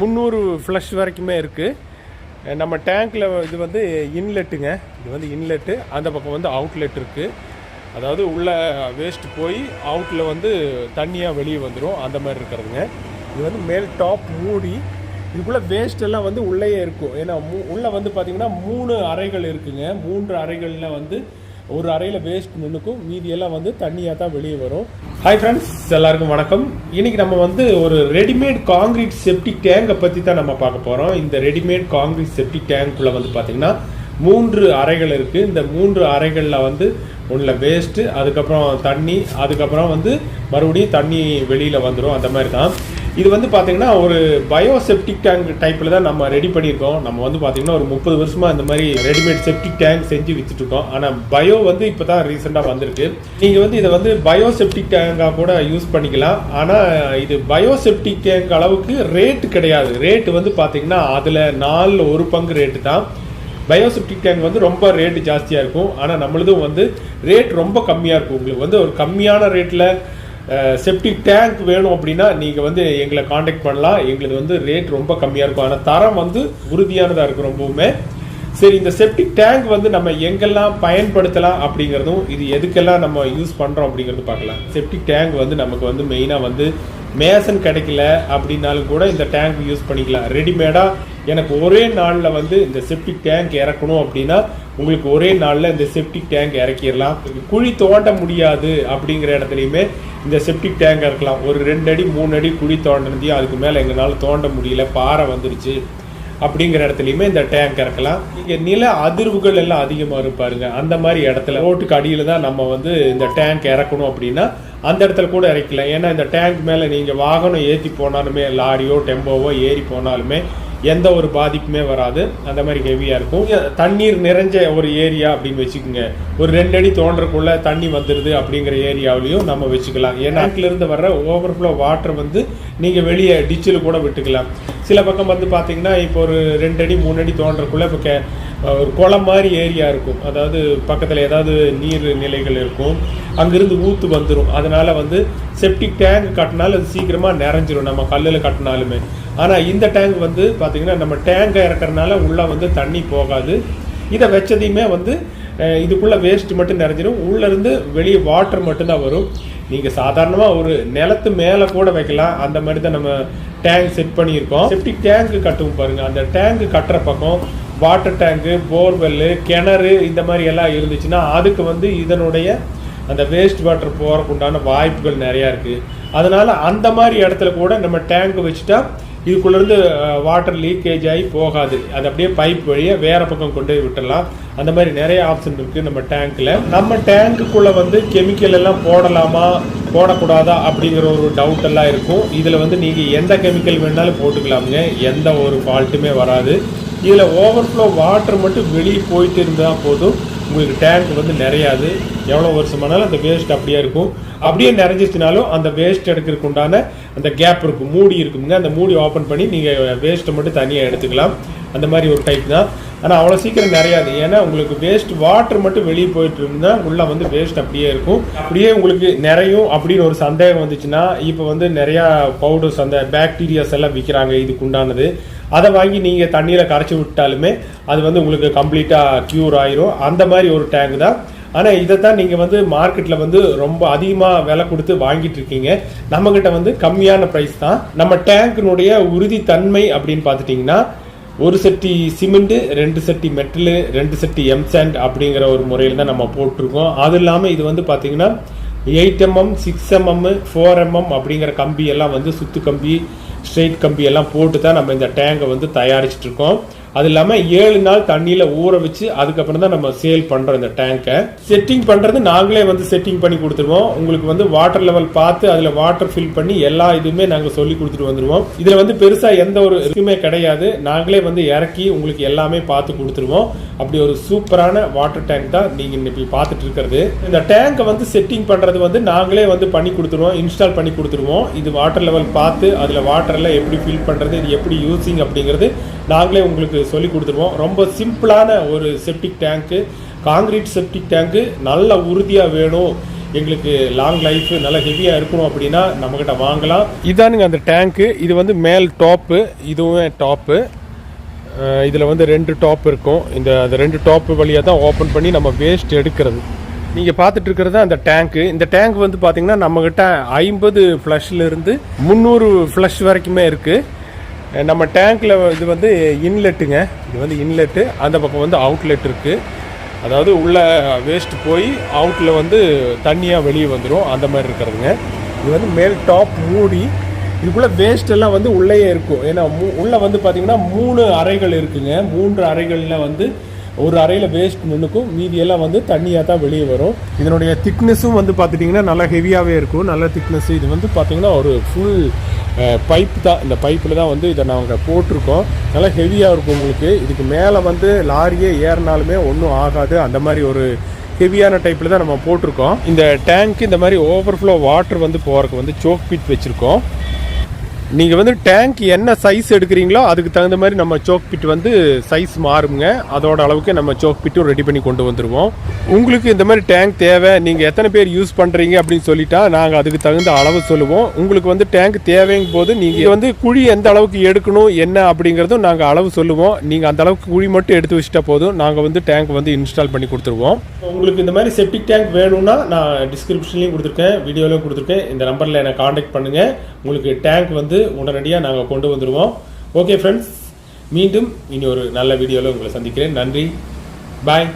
முந்நூறு ஃப்ளஷ் வரைக்குமே இருக்குது நம்ம டேங்க்கில் இது வந்து இன்லெட்டுங்க இது வந்து இன்லெட்டு அந்த பக்கம் வந்து அவுட்லெட் இருக்குது அதாவது உள்ள வேஸ்ட் போய் அவுட்டில் வந்து தண்ணியாக வெளியே வந்துடும் அந்த மாதிரி இருக்கிறதுங்க. இது வந்து மேல் டாப் மூடி இதுக்குள்ளே வேஸ்ட் எல்லாம் வந்து உள்ளேயே இருக்கும். ஏன்னா மூ உள்ளே வந்து பார்த்திங்கன்னா மூணு அறைகள் இருக்குதுங்க மூன்று அறைகளில் வந்து ஒரு அறையில் வேஸ்ட் நின்றுக்கும் மீதியெல்லாம் வந்து தண்ணியாக தான் வெளியே வரும். ஹாய் ஃப்ரெண்ட்ஸ் எல்லாருக்கும் வணக்கம். இன்னைக்கு நம்ம வந்து ஒரு ரெடிமேட் காங்கிரீட் செப்டிக் டேங்கை பற்றி தான் நம்ம பார்க்க போகிறோம் இந்த ரெடிமேட் காங்கிரீட் செப்டிக் டேங்க்குள்ளே வந்து பார்த்திங்கன்னா மூன்று அறைகள் இருக்குது இந்த மூன்று அறைகளில் வந்து ஒன்றில் வேஸ்ட்டு அதுக்கப்புறம் தண்ணி அதுக்கப்புறம் வந்து மறுபடியும் தண்ணி வெளியில் வந்துடும் அந்த மாதிரி தான். இது வந்து பார்த்தீங்கன்னா ஒரு பயோசெப்டிக் டேங்க் டைப்பில் தான் நம்ம ரெடி பண்ணியிருக்கோம். நம்ம வந்து பார்த்தீங்கன்னா ஒரு முப்பது வருஷமாக இந்த மாதிரி ரெடிமேட் செப்டிக் டேங்க் செஞ்சு வித்துட்டு ஆனால் பயோ வந்து இப்போ தான் ரீசெண்டாக வந்திருக்கு. நீங்கள் வந்து இதை வந்து பயோசெப்டிக் டேங்காக கூட யூஸ் பண்ணிக்கலாம். ஆனால் இது பயோசெப்டிக் டேங்க் அளவுக்கு ரேட்டு கிடையாது. ரேட்டு வந்து பார்த்தீங்கன்னா அதில் நாலில் ஒரு பங்கு ரேட்டு தான். பயோசெப்டிக் டேங்க் வந்து ரொம்ப ரேட்டு ஜாஸ்தியாக இருக்கும். ஆனால் நம்மளதும் வந்து ரேட் ரொம்ப கம்மியாக இருக்கும். உங்களுக்கு வந்து ஒரு கம்மியான ரேட்டில் செப்டிக் டேங்க் வேணும் அப்படின்னா நீங்கள் வந்து எங்களை காண்டாக்ட் பண்ணலாம். எங்களுக்கு வந்து ரேட் ரொம்ப கம்மியாக இருக்கும். ஆனால் தரம் வந்து உறுதியானதாக இருக்கும் ரொம்பவுமே. சரி இந்த செப்டிக் டேங்க் வந்து நம்ம எங்கெல்லாம் பயன்படுத்தலாம் அப்படிங்கிறதும் இது எதுக்கெல்லாம் நம்ம யூஸ் பண்ணுறோம் அப்படிங்கிறது பார்க்கலாம். செப்டிக் டேங்க் வந்து நமக்கு வந்து மெயினாக வந்து மேசன் கிடைக்கல அப்படின்னாலும் கூட இந்த டேங்க் யூஸ் பண்ணிக்கலாம். ரெடிமேடாக எனக்கு ஒரே நாளில் வந்து இந்த செப்டிக் டேங்க் இறக்கணும் அப்படின்னா உங்களுக்கு ஒரே நாளில் இந்த செப்டிக் டேங்க் இறக்கிடலாம். குழி தோண்ட முடியாது அப்படிங்கிற இடத்துலையுமே இந்த செப்டிக் டேங்க் இறக்கலாம். ஒரு ரெண்டு அடி மூணு அடி குழி தோண்டினதையும் அதுக்கு மேலே எங்களால் தோண்ட முடியல பாறை வந்துருச்சு அப்படிங்கிற இடத்துலையுமே இந்த டேங்க் இறக்கலாம். இங்கே நில அதிர்வுகள் எல்லாம் அதிகமாக இருப்பாருங்க அந்த மாதிரி இடத்துல ரோட்டுக்கு அடியில் தான் நம்ம வந்து இந்த டேங்க் இறக்கணும் அப்படின்னா அந்த இடத்துல கூட இறக்கலாம் ஏன்னா இந்த டேங்க் மேலே நீங்கள் வாகனம் ஏற்றி போனாலுமே லாரியோ டெம்போவோ ஏறி போனாலுமே எந்த ஒரு பாதிப்புமே வராது. அந்த மாதிரி ஹெவியாக இருக்கும். தண்ணீர் நிறைஞ்ச ஒரு ஏரியா அப்படின்னு வச்சுக்கோங்க. ஒரு ரெண்டு அடி தோன்றக்குள்ள தண்ணி வந்துடுது அப்படிங்கிற ஏரியாவிலையும் நம்ம வச்சுக்கலாம். ஏன்னா இருந்து வர்ற ஓவர்ஃப்ளோ வாட்டர் வந்து நீங்கள் வெளியே டிச்சில் கூட விட்டுக்கலாம். சில பக்கம் வந்து பார்த்தீங்கன்னா இப்போ ஒரு ரெண்டு அடி மூணு அடி தோன்றக்குள்ள இப்போ கே ஒரு குளம் மாதிரி ஏரியா இருக்கும். அதாவது பக்கத்தில் ஏதாவது நீர் நிலைகள் இருக்கும். அங்கேருந்து ஊற்று வந்துடும் அதனால் வந்து செப்டிக் டேங்க் கட்டினாலும் அது சீக்கிரமாக நிறைஞ்சிரும். நம்ம கல்லில் கட்டினாலுமே. ஆனால் இந்த டேங்க் வந்து பார்த்திங்கன்னா நம்ம டேங்கை இறக்கறனால உள்ளே வந்து தண்ணி போகாது. இதை வச்சதையுமே வந்து இதுக்குள்ளே வேஸ்ட் மட்டும் நிறைஞ்சிடும் உள்ளேருந்து வெளியே வாட்டர் மட்டும்தான் வரும். நீங்கள் சாதாரணமாக ஒரு நிலத்து மேலே கூட வைக்கலாம். அந்த மாதிரி தான் நம்ம டேங்க் செட் பண்ணியிருக்கோம். செப்டிக் டேங்க்கு கட்டுவோம் பாருங்கள் அந்த டேங்க்கு கட்டுற பக்கம் வாட்டர் டேங்கு போர்வெல்லு கிணறு இந்த மாதிரி எல்லாம் இருந்துச்சுன்னா அதுக்கு வந்து இதனுடைய அந்த வேஸ்ட் வாட்டர் போகிறக்கு உண்டான வாய்ப்புகள் நிறையா இருக்குது அதனால் அந்த மாதிரி இடத்துல கூட நம்ம டேங்க் வச்சுட்டா இதுக்குள்ளேருந்து வாட்டர் லீக்கேஜ் ஆகி போகாது. அது அப்படியே பைப் வழியாக வேறு பக்கம் கொண்டு போய் விட்டுடலாம். அந்த மாதிரி நிறைய ஆப்ஷன் இருக்குது நம்ம டேங்க்கில் நம்ம டேங்க்குள்ளே வந்து கெமிக்கல் எல்லாம் போடலாமா போடக்கூடாதா அப்படிங்கிற ஒரு டவுட் எல்லாம் இருக்கும். இதில் வந்து நீங்கள் எந்த கெமிக்கல் வேணாலும் போட்டுக்கலாமுங்க. எந்த ஒரு ஃபால்ட்டுமே வராது. இதில் ஓவர்ஃப்ளோ வாட்டர் மட்டும் வெளியே போயிட்டு இருந்தால் போதும். உங்களுக்கு டேங்க் வந்து நிறையாது. எவ்வளோ வருஷமானாலும் அந்த வேஸ்ட் அப்படியே இருக்கும். அப்படியே நிறைஞ்சிச்சுனாலும் அந்த வேஸ்ட் எடுக்கிறதுக்கு உண்டான அந்த கேப் இருக்கும். மூடி இருக்குங்க. அந்த மூடி ஓப்பன் பண்ணி நீங்கள் வேஸ்ட்டை மட்டும் தனியாக எடுத்துக்கலாம். அந்த மாதிரி ஒரு டைப் தான். ஆனால் அவ்வளோ சீக்கிரம் நிறையாது. ஏன்னா உங்களுக்கு வேஸ்ட் வாட்டர் மட்டும் வெளியே போயிட்டு இருந்தால் உள்ளே வந்து வேஸ்ட் அப்படியே இருக்கும். அப்படியே உங்களுக்கு நிறையும் அப்படின்னு ஒரு சந்தேகம் வந்துச்சுன்னா இப்போ வந்து நிறையா பவுடர்ஸ் அந்த பேக்டீரியாஸ் எல்லாம் விற்கிறாங்க இதுக்கு உண்டானது. அதை வாங்கி நீங்கள் தண்ணியில் கரைச்சி விட்டாலுமே அது வந்து உங்களுக்கு கம்ப்ளீட்டாக க்யூர் ஆயிரும். அந்த மாதிரி ஒரு டேங்க் தான். ஆனால் இதை தான் நீங்கள் வந்து மார்க்கெட்டில் வந்து ரொம்ப அதிகமாக விலை கொடுத்து வாங்கிட்டு இருக்கீங்க. நம்மக்கிட்ட வந்து கம்மியான ப்ரைஸ் தான். நம்ம டேங்க்கினுடைய உறுதித்தன்மை அப்படின்னு பார்த்துட்டிங்கன்னா ஒரு செட்டி சிமெண்ட்டு ரெண்டு செட்டி மெட்டலு ரெண்டு செட்டி எம்சாண்ட் அப்படிங்கிற ஒரு முறையில் தான் நம்ம போட்டிருக்கோம். அது இல்லாமல் இது வந்து பார்த்தீங்கன்னா eight M M six M M four M M அப்படிங்கிற கம்பி எல்லாம் வந்து சுத்து கம்பி ஸ்ட்ரெயிட் கம்பி எல்லாம் போட்டு தான் நம்ம இந்த டேங்கை வந்து தயாரிச்சிட்ருக்கோம் இருக்கோம். அது இல்லாமல் ஏழு நாள் தண்ணியில் ஊற வச்சு அதுக்கப்புறம் தான் நம்ம சேல் பண்ணுறோம் இந்த டேங்கை செட்டிங் பண்ணுறது நாங்களே வந்து செட்டிங் பண்ணி கொடுத்துருவோம். உங்களுக்கு வந்து வாட்டர் லெவல் பார்த்து அதில் வாட்டர் ஃபில் பண்ணி எல்லா இதுவுமே நாங்கள் சொல்லி கொடுத்துட்டு வந்துடுவோம் இதில் வந்து பெருசாக எந்த ஒரு இதுவுமே கிடையாது. நாங்களே வந்து இறக்கி உங்களுக்கு எல்லாமே பார்த்து கொடுத்துருவோம். அப்படி ஒரு சூப்பரான வாட்டர் டேங்க் தான் நீங்கள் இன்னைக்கு பார்த்துட்டு இருக்கிறது. இந்த டேங்கை வந்து செட்டிங் பண்ணுறது வந்து நாங்களே வந்து பண்ணி கொடுத்துருவோம். இன்ஸ்டால் பண்ணி கொடுத்துருவோம். இது வாட்டர் லெவல் பார்த்து அதில் வாட்டரில் எப்படி ஃபில் பண்ணுறது இது எப்படி யூஸிங் அப்படிங்கிறது நாங்களே உங்களுக்கு சொல்லி கொடுத்துருவோம். ரொம்ப சிம்பிளான ஒரு செப்டிக் டேங்க்கு காங்கிரீட் செப்டிக் டேங்க்கு நல்ல உறுதியாக வேணும். எங்களுக்கு லாங் லைஃப் நல்லா ஹெவியாக இருக்கணும் அப்படின்னா நம்மக்கிட்ட வாங்கலாம். இதானுங்க அந்த டேங்க்கு இது வந்து மேல் டாப்பு இதுவும் டாப்பு இதில் வந்து ரெண்டு டாப் இருக்கும். இந்த அந்த ரெண்டு டாப்பு வழியாக தான் ஓப்பன் பண்ணி நம்ம வேஸ்ட் எடுக்கிறது. நீங்கள் பார்த்துட்டு இருக்கிறது அந்த டேங்க்கு இந்த டேங்க் வந்து பார்த்தீங்கன்னா நம்மக்கிட்ட ஐம்பது ஃப்ளஷ்லேருந்து முந்நூறு ஃப்ளஷ் வரைக்குமே இருக்குது நம்ம டேங்க்கில் இது வந்து இன்லெட்டுங்க இது வந்து இன்லெட்டு அந்த பக்கம் வந்து அவுட்லெட் இருக்குது அதாவது உள்ளே வேஸ்ட் போய் அவுட்டில் வந்து தண்ணியாக வெளியே வந்துடும் அந்த மாதிரி இருக்கிறதுங்க. இது வந்து மேல் டாப் மூடி இதுக்குள்ளே வேஸ்ட் எல்லாம் வந்து உள்ளேயே இருக்கும். ஏன்னா மூ- உள்ளே வந்து பார்த்திங்கன்னா மூணு அறைகள் இருக்குங்க. மூன்று அறைகளில் வந்து ஒரு அறையில் வேஸ்ட் நின்றுக்கும் மீதியெல்லாம் வந்து தண்ணியாக தான் வெளியே வரும். இதனுடைய திக்னஸும் வந்து பார்த்துட்டிங்கன்னா நல்லா ஹெவியாகவே இருக்கும். நல்ல திக்னஸ் இது வந்து பார்த்திங்கன்னா ஒரு ஃபுல் பைப் தான் இந்த பைப்பில் தான் வந்து இதை நாங்கள் போட்டிருக்கோம். நல்லா ஹெவியாக இருக்கும் உங்களுக்கு. இதுக்கு மேலே வந்து லாரியே ஏறினாலுமே ஒன்றும் ஆகாது. அந்த மாதிரி ஒரு ஹெவியான டைப்பில் தான் நம்ம போட்டிருக்கோம். இந்த டேங்க் இந்த மாதிரி ஓவர்ஃப்ளோ வாட்டர் வந்து போகிறதுக்கு வந்து சோக் பிட் வச்சுருக்கோம். நீங்கள் வந்து டேங்க் என்ன சைஸ் எடுக்கிறீங்களோ அதுக்கு தகுந்த மாதிரி நம்ம சோக் பிட் வந்து சைஸ் மாறுங்க. அதோட அளவுக்கு நம்ம சோக் பிட்டும் ரெடி பண்ணி கொண்டு வந்துடுவோம் உங்களுக்கு இந்த மாதிரி டேங்க் தேவை. நீங்கள் எத்தனை பேர் யூஸ் பண்ணுறீங்க அப்படின்னு சொல்லிட்டா நாங்கள் அதுக்கு தகுந்த அளவு சொல்லுவோம். உங்களுக்கு வந்து டேங்க் தேவைங்கும் போது நீங்கள் வந்து குழி எந்த அளவுக்கு எடுக்கணும் என்ன அப்படிங்கிறதும் நாங்கள் அளவு சொல்லுவோம். நீங்கள் அந்த அளவுக்கு குழி மட்டும் எடுத்து வச்சுட்டா போதும். நாங்கள் வந்து டேங்க் வந்து இன்ஸ்டால் பண்ணி கொடுத்துருவோம். உங்களுக்கு இந்த மாதிரி செப்டிக் டேங்க் வேணும்னா நான் டிஸ்கிரிப்ஷன்லையும் கொடுத்துருக்கேன் வீடியோலையும் கொடுத்துருக்கேன். இந்த நம்பரில் என்னை காண்டாக்ட் பண்ணுங்கள் உங்களுக்கு டேங்க் வந்து வந்து உடனடியாக நாங்கள் கொண்டு வந்துடுவோம் ஓகே ஃப்ரெண்ட்ஸ் மீண்டும் இனி ஒரு நல்ல வீடியோவில் உங்களை சந்திக்கிறேன். நன்றி. பாய்